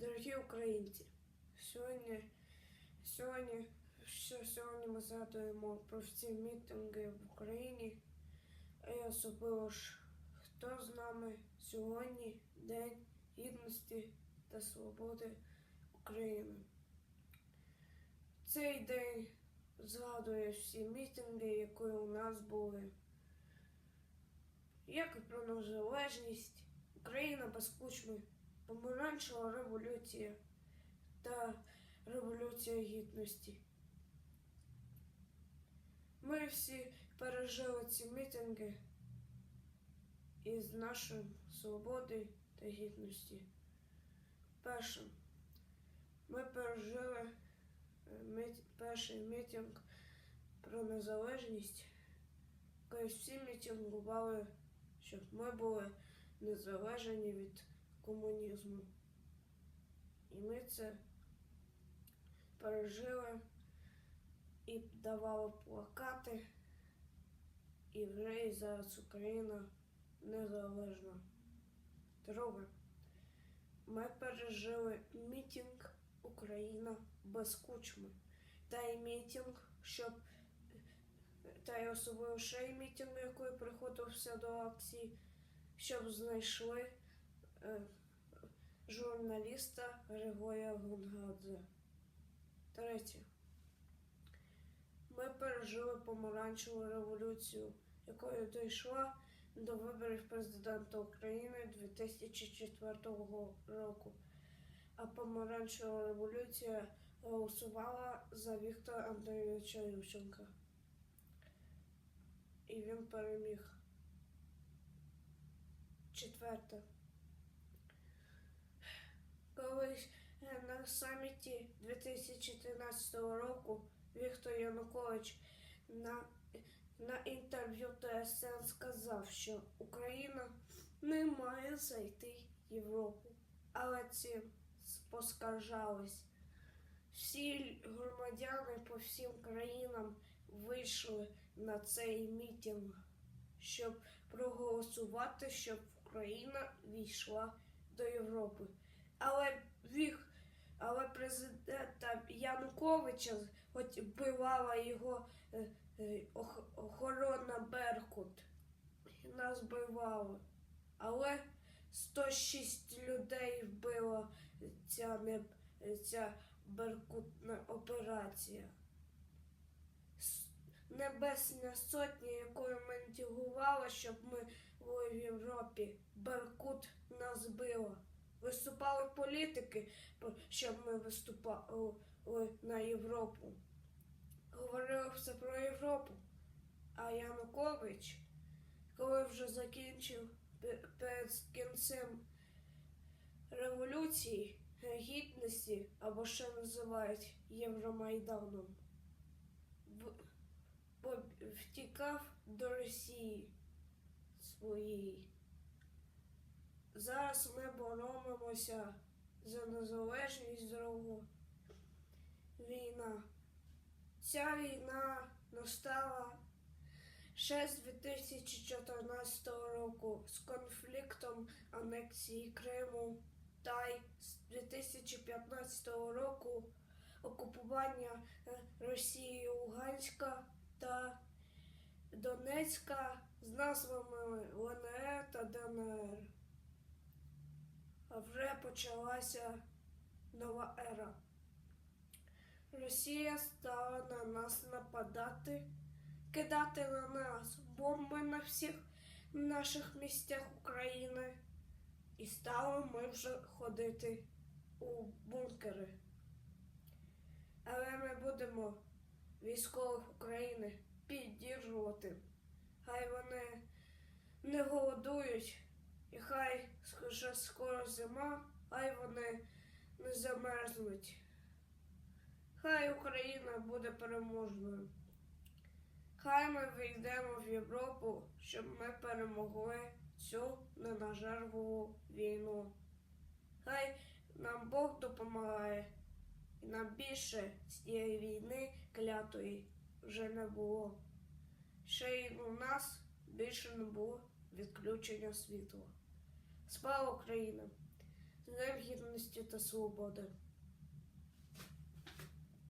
Дорогі українці, сьогодні, сьогодні, що сьогодні ми згадуємо про всі мітинги в Україні, й особливо ж, хто з нами сьогодні День Гідності та Свободи України. Цей день згадує всі мітинги, які у нас були. Як і про незалежність, Україна без кучми, помаранчева революція та революція гідності. Ми всі пережили ці мітинги із нашої свободи та гідності. Перше, ми пережили е, перший мітинг про незалежність, коли всі мітингували, щоб ми були незалежні від комунізму. І ми це пережили і давали плакати, і вже і зараз Україна незалежна. Друге, ми пережили мітинг Україна без кучми. Та й мітинг, щоб та й особливо ще й мітинг, який приходився до акції, щоб знайшли журналіста Григорія Гунгадзе. Третє. Ми пережили помаранчеву революцію, якою дійшла до виборів президента України 2004 року. А помаранчева революція голосувала за Віктора Андрійовича Ющенка. І він переміг. Четверте. Колись е, на саміті 2013 року Віктор Янукович на, на інтерв'ю ТСН сказав, що Україна не має зайти в Європу. Але цим поскаржались. Всі громадяни по всім країнам вийшли на цей мітинг, щоб проголосувати, щоб Україна війшла до Європи. Але віх, але президента Януковича, вбивала його е, е, ох- охорона Беркут, нас вбивали. Але 106 людей вбила ця, не, ця беркутна операція. Небесна сотня, якою мотивували, щоб ми в Європі. Беркут нас била. Виступали політики, щоб ми виступали на Європу. Говорили все про Європу. А Янукович, коли вже закінчив перед кінцем революції гідності, або ще називають Євромайданом, втікав до Росії своєї. Зараз ми боремося за незалежність другу. Війна. Ця війна настала ще з 2014 року з конфліктом анексії Криму та й з 2015 року окупування е, Росією Луганська та Донецька з назвами ЛНР та ДНР. Почалася нова ера. Росія стала на нас нападати, кидати на нас бомби на всіх наших місцях України. І стали ми вже ходити у бункери. Але ми будемо військових України піддержувати. Хай вони не голодують, і хай скоро зима, хай вони не замерзнуть. Хай Україна буде переможною. Хай ми вийдемо в Європу, щоб ми перемогли цю ненажерву війну. Хай нам Бог допомагає, і нам більше цієї війни клятої вже не було. Ще й у нас більше не було відключення світла. Слава Україна! Гідності! та свободи.